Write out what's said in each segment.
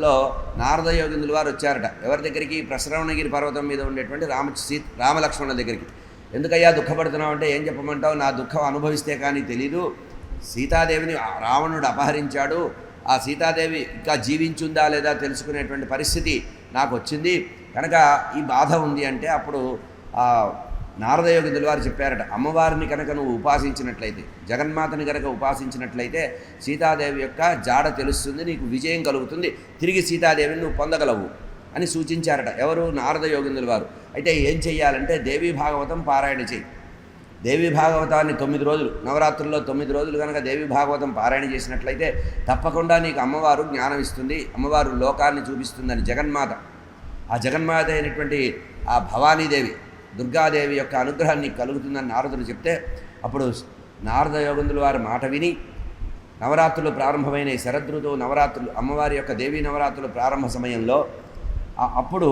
సందర్భంలో నారదయోగిందులు వారు వచ్చారట. ఎవరి దగ్గరికి? ప్రశ్రవణగిరి పర్వతం మీద ఉండేటువంటి రామ సీ రామలక్ష్మణుల దగ్గరికి. ఎందుకయ్యా దుఃఖపడుతున్నావు అంటే ఏం చెప్పమంటావు? నా దుఃఖం అనుభవిస్తే కానీ తెలీదు. సీతాదేవిని రావణుడు అపహరించాడు. ఆ సీతాదేవి ఇంకా జీవించుందా లేదా తెలుసుకునేటువంటి పరిస్థితి నాకు వచ్చింది. కనుక ఈ బాధ ఉంది అంటే అప్పుడు నారదయోగి వారు చెప్పారట అమ్మవారిని కనుక నువ్వు ఉపాసించినట్లయితే జగన్మాతని కనుక ఉపాసించినట్లయితే సీతాదేవి యొక్క జాడ తెలుస్తుంది నీకు విజయం కలుగుతుంది తిరిగి సీతాదేవిని నువ్వు పొందగలవు అని సూచించారట. ఎవరు? నారద యోగిందుల వారు అయితే ఏం చెయ్యాలంటే దేవీ భాగవతం పారాయణ చేయి దేవి భాగవతాన్ని తొమ్మిది రోజులు నవరాత్రుల్లో తొమ్మిది రోజులు కనుక దేవి భాగవతం పారాయణ చేసినట్లయితే తప్పకుండా నీకు అమ్మవారు జ్ఞానం ఇస్తుంది అమ్మవారు లోకాన్ని చూపిస్తుందని జగన్మాత. ఆ జగన్మాత అయినటువంటి ఆ భవానీదేవి దుర్గాదేవి యొక్క అనుగ్రహాన్ని కలుగుతుందని నారదుడు చెప్తే అప్పుడు నారద యోగందులు వారి మాట విని నవరాత్రులు ప్రారంభమైన శరదృతువు నవరాత్రులు అమ్మవారి యొక్క దేవీ నవరాత్రులు ప్రారంభ సమయంలో అప్పుడు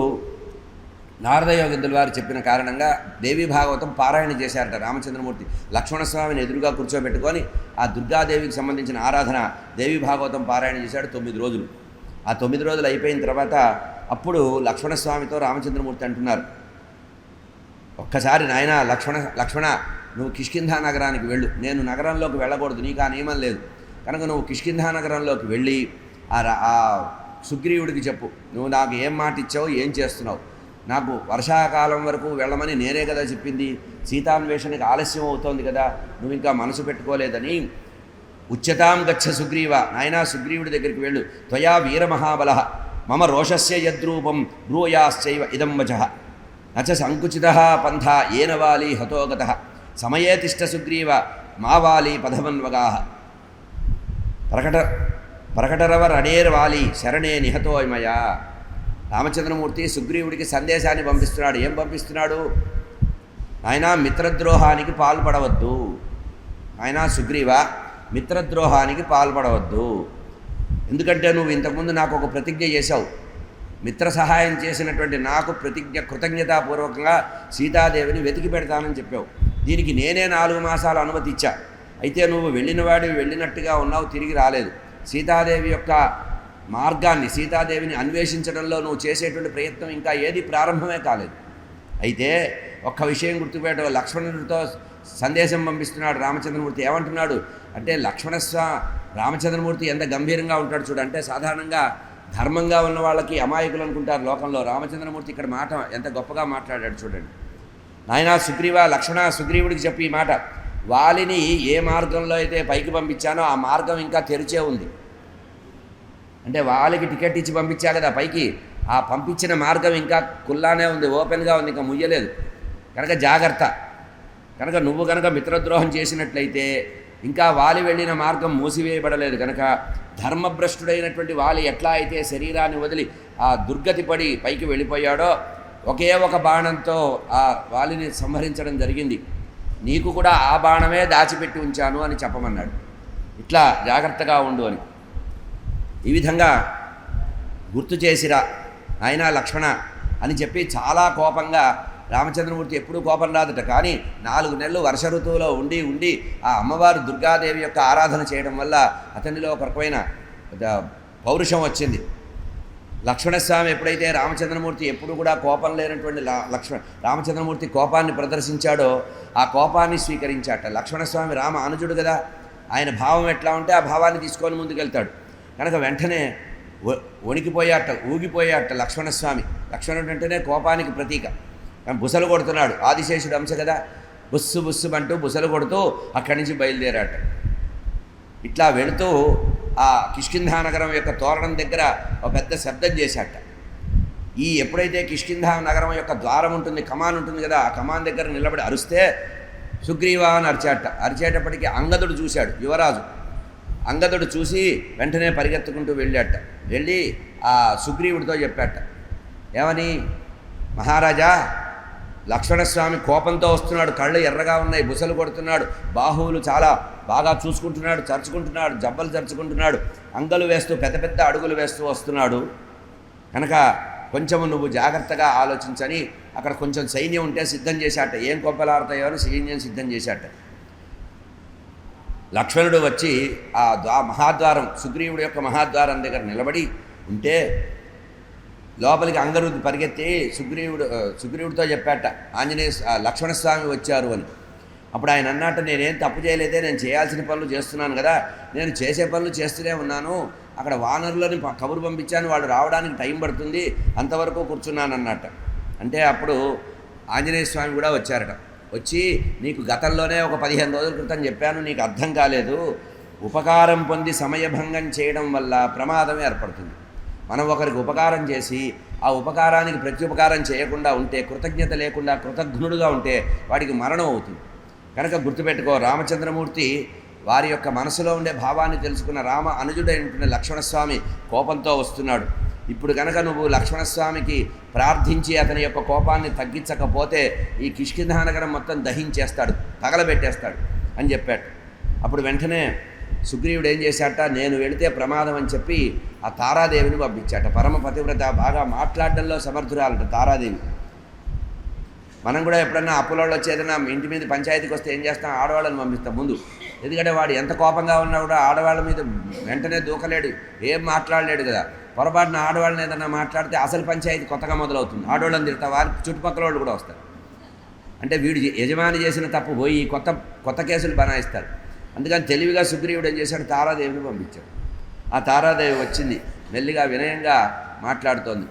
నారద యోగిందుల వారు చెప్పిన కారణంగా దేవి భాగవతం పారాయణ చేశారట రామచంద్రమూర్తి. లక్ష్మణస్వామిని ఎదురుగా కూర్చోబెట్టుకొని ఆ దుర్గాదేవికి సంబంధించిన ఆరాధన దేవి భాగవతం పారాయణ చేశాడు తొమ్మిది రోజులు. ఆ తొమ్మిది రోజులు అయిపోయిన తర్వాత అప్పుడు లక్ష్మణస్వామితో రామచంద్రమూర్తి అంటున్నారు ఒక్కసారి నాయన లక్ష్మణ లక్ష్మణ నువ్వు కిష్కింధా నగరానికి వెళ్ళు. నేను నగరంలోకి వెళ్ళకూడదు నీకు ఆ నియమం లేదు. కనుక నువ్వు కిష్కింధా నగరంలోకి వెళ్ళి ఆ రా- ఆ సుగ్రీవుడికి చెప్పు. నువ్వు నాకు ఏం మాట ఇచ్చావు ఏం చేస్తున్నావు? నాకు వర్షాకాలం వరకు వెళ్ళమని నేనే కదా చెప్పింది. సీతాన్వేషణకి ఆలస్యం అవుతోంది కదా నువ్వు ఇంకా మనసు పెట్టుకోలేదని. ఉచ్యతాం గచ్చ సుగ్రీవ నాయనా సుగ్రీవుడి దగ్గరికి వెళ్ళు. త్వయా వీరమహాబల మమ రోషస్య యద్రూపం బ్రూయాశ్చైవ ఇదం వచ అచ సంకుచిత పంథ ఏన వాలి హతోగత సమయే తిష్ట సుగ్రీవ మా వాలి ప్రకట ప్రకటరవర్ అడేర్ వాలి శరణే నిహతోయమయ రామచంద్రమూర్తి సుగ్రీవుడికి సందేశాన్ని పంపిస్తున్నాడు. ఏం పంపిస్తున్నాడు? ఆయన మిత్రద్రోహానికి పాల్పడవద్దు. ఆయన సుగ్రీవ మిత్రద్రోహానికి పాల్పడవద్దు. ఎందుకంటే నువ్వు ఇంతకుముందు నాకు ఒక ప్రతిజ్ఞ చేశావు. మిత్ర సహాయం చేసినటువంటి నాకు ప్రతిజ్ఞ కృతజ్ఞతాపూర్వకంగా సీతాదేవిని వెతికి పెడతానని చెప్పావు. దీనికి నేనే నాలుగు మాసాలు అనుమతి ఇచ్చా. అయితే నువ్వు వెళ్ళినవాడివి వెళ్ళినట్టుగా ఉన్నావు తిరిగి రాలేదు. సీతాదేవి యొక్క మార్గాన్ని సీతాదేవిని అన్వేషించడంలో నువ్వు చేసేటువంటి ప్రయత్నం ఇంకా ఏది ప్రారంభమే కాలేదు. అయితే ఒక్క విషయం గుర్తుపెట్ట లక్ష్మణుడితో సందేశం పంపిస్తున్నాడు రామచంద్రమూర్తి. ఏమంటున్నాడు? అంటే లక్ష్మణస్వా రామచంద్రమూర్తి ఎంత గంభీరంగా ఉంటాడు చూడు. అంటే సాధారణంగా ధర్మంగా ఉన్న వాళ్ళకి అమాయకులు అనుకుంటారు లోకంలో. రామచంద్రమూర్తి ఇక్కడ మాట ఎంత గొప్పగా మాట్లాడాడు చూడండి. నాయనా సుగ్రీవ లక్ష్మణ సుగ్రీవుడికి చెప్పి ఈ మాట. వాలిని ఏ మార్గంలో అయితే పైకి పంపించానో ఆ మార్గం ఇంకా తెరిచే ఉంది. అంటే వాళ్ళకి టికెట్ ఇచ్చి పంపించా కదా పైకి. ఆ పంపించిన మార్గం ఇంకా కుల్లానే ఉంది ఓపెన్గా ఉంది ఇంకా ముయ్యలేదు. కనుక జాగ్రత్త. కనుక నువ్వు కనుక మిత్రద్రోహం చేసినట్లయితే ఇంకా వాలి వెళ్ళిన మార్గం మూసివేయబడలేదు. కనుక ధర్మభ్రష్టుడైనటువంటి వాలి ఎట్లా అయితే శరీరాన్ని వదిలి ఆ దుర్గతి పడి పైకి వెళ్ళిపోయాడో ఒకే ఒక బాణంతో ఆ వాలిని సంహరించడం జరిగింది. నీకు కూడా ఆ బాణమే దాచిపెట్టి ఉంచాను అని చెప్పమన్నాడు. ఇట్లా జాగ్రత్తగా ఉండు అని. ఈ విధంగా గుర్తు చేసిరా ఆయన లక్ష్మణ అని చెప్పి చాలా కోపంగా రామచంద్రమూర్తి ఎప్పుడూ కోపం రాదట. కానీ నాలుగు నెలలు వర్ష ఋతువులో ఉండి ఉండి ఆ అమ్మవారు దుర్గాదేవి యొక్క ఆరాధన చేయడం వల్ల అతనిలో ఒక రకమైన పౌరుషం వచ్చింది. లక్ష్మణస్వామి ఎప్పుడైతే రామచంద్రమూర్తి ఎప్పుడు కూడా కోపం లేనటువంటి లక్ష్మణ రామచంద్రమూర్తి కోపాన్ని ప్రదర్శించాడో ఆ కోపాన్ని స్వీకరించాట. లక్ష్మణస్వామి రామ అనుజుడు కదా. ఆయన భావం ఎట్లా ఉంటే ఆ భావాన్ని తీసుకొని ముందుకెళ్తాడు. కనుక వెంటనే వణికిపోయాట ఊగిపోయాట లక్ష్మణస్వామి. లక్ష్మణుడు అంటేనే కోపానికి ప్రతీక. కానీ బుసలు కొడుతున్నాడు. ఆదిశేషుడు అంశ కదా. బుస్సు బుస్సు అంటూ బుసలు కొడుతూ అక్కడి నుంచి బయలుదేరాట ఇట్లా వెళుతూ ఆ కిష్కింధానగరం యొక్క తోరణం దగ్గర ఒక పెద్ద శబ్దం చేశాట. ఈ ఎప్పుడైతే కిష్కింధా నగరం యొక్క ద్వారం ఉంటుంది కమాన్ ఉంటుంది కదా ఆ కమాన్ దగ్గర నిలబడి అరిస్తే సుగ్రీవ అని అరిచాట. అరిచేటప్పటికి అంగదుడు చూశాడు యువరాజు. అంగదుడు చూసి వెంటనే పరిగెత్తుకుంటూ వెళ్ళాట. వెళ్ళి ఆ సుగ్రీవుడితో చెప్పాట. ఏమని? మహారాజా లక్ష్మణస్వామి కోపంతో వస్తున్నాడు కళ్ళు ఎర్రగా ఉన్నాయి బుసలు కొడుతున్నాడు బాహువులు చాలా బాగా చూసుకుంటున్నాడు చరుచుకుంటున్నాడు జబ్బలు చరుచుకుంటున్నాడు అంగలు వేస్తూ పెద్ద పెద్ద అడుగులు వేస్తూ వస్తున్నాడు. కనుక కొంచెము నువ్వు జాగ్రత్తగా ఆలోచించని అక్కడ కొంచెం సైన్యం ఉంటే సిద్ధం చేశాట. ఏం కొప్పలాడతాయో అని సైన్యం సిద్ధం చేశాట. లక్ష్మణుడు వచ్చి ఆ ద్వా మహాద్వారం సుగ్రీవుడి యొక్క మహాద్వారం దగ్గర నిలబడి ఉంటే లోపలికి అంగరుద్ది పరిగెత్తి సుగ్రీవుడు సుగ్రీవుడితో చెప్పాట ఆంజనేయ లక్ష్మణస్వామి వచ్చారు అని. అప్పుడు ఆయన అన్నట్టు నేనేం తప్పు చేయలేదే నేను చేయాల్సిన పనులు చేస్తున్నాను కదా నేను చేసే పనులు చేస్తూనే ఉన్నాను. అక్కడ వానరులని కబురు పంపించాను వాళ్ళు రావడానికి టైం పడుతుంది అంతవరకు కూర్చున్నాను అన్నట్ట అంటే అప్పుడు ఆంజనేయ స్వామి కూడా వచ్చారట. వచ్చి నీకు గతంలోనే ఒక పదిహేను రోజుల క్రితం చెప్పాను నీకు అర్థం కాలేదు. ఉపకారం పొంది సమయభంగం చేయడం వల్ల ప్రమాదం ఏర్పడుతుంది. మనం ఒకరికి ఉపకారం చేసి ఆ ఉపకారానికి ప్రత్యుపకారం చేయకుండా ఉంటే కృతజ్ఞత లేకుండా కృతజ్ఞుడుగా ఉంటే వాడికి మరణం అవుతుంది. కనుక గుర్తుపెట్టుకో రామచంద్రమూర్తి వారి యొక్క మనసులో ఉండే భావాన్ని తెలుసుకున్న రామ అనుజుడైనటువంటి లక్ష్మణస్వామి కోపంతో వస్తున్నాడు. ఇప్పుడు కనుక నువ్వు లక్ష్మణస్వామికి ప్రార్థించి అతని యొక్క కోపాన్ని తగ్గించకపోతే ఈ కిష్కింధానగరం మొత్తం దహించేస్తాడు తగలబెట్టేస్తాడు అని చెప్పాడు. అప్పుడు వెంటనే సుగ్రీవుడు ఏం చేశాట? నేను వెళితే ప్రమాదం అని చెప్పి ఆ తారాదేవిని పంపించాట. పరమ పతివ్రత బాగా మాట్లాడడంలో సమర్థురాలట తారాదేవి. మనం కూడా ఎప్పుడన్నా అప్పులలో వచ్చేదన్నా ఇంటి మీద పంచాయతీకి వస్తే ఏం చేస్తాం? ఆడవాళ్ళని పంపిస్తాం ముందు. ఎందుకంటే వాడు ఎంత కోపంగా ఉన్నా కూడా ఆడవాళ్ళ మీద వెంటనే దూకలేడు ఏం మాట్లాడలేడు కదా. పొరపాటున ఆడవాళ్ళని ఏదైనా మాట్లాడితే అసలు పంచాయతీ కొత్తగా మొదలవుతుంది. ఆడవాళ్ళని తిడతా వారి చుట్టుపక్కల వాళ్ళు కూడా వస్తారు. అంటే వీడు యజమాని చేసిన తప్పు పోయి కొత్త కొత్త కేసులు బనాయిస్తారు. అందుకని తెలివిగా సుగ్రీవుడు ఏం చేశాడు? తారాదేవిని పంపించాడు. ఆ తారాదేవి వచ్చింది. మెల్లిగా వినయంగా మాట్లాడుతోంది.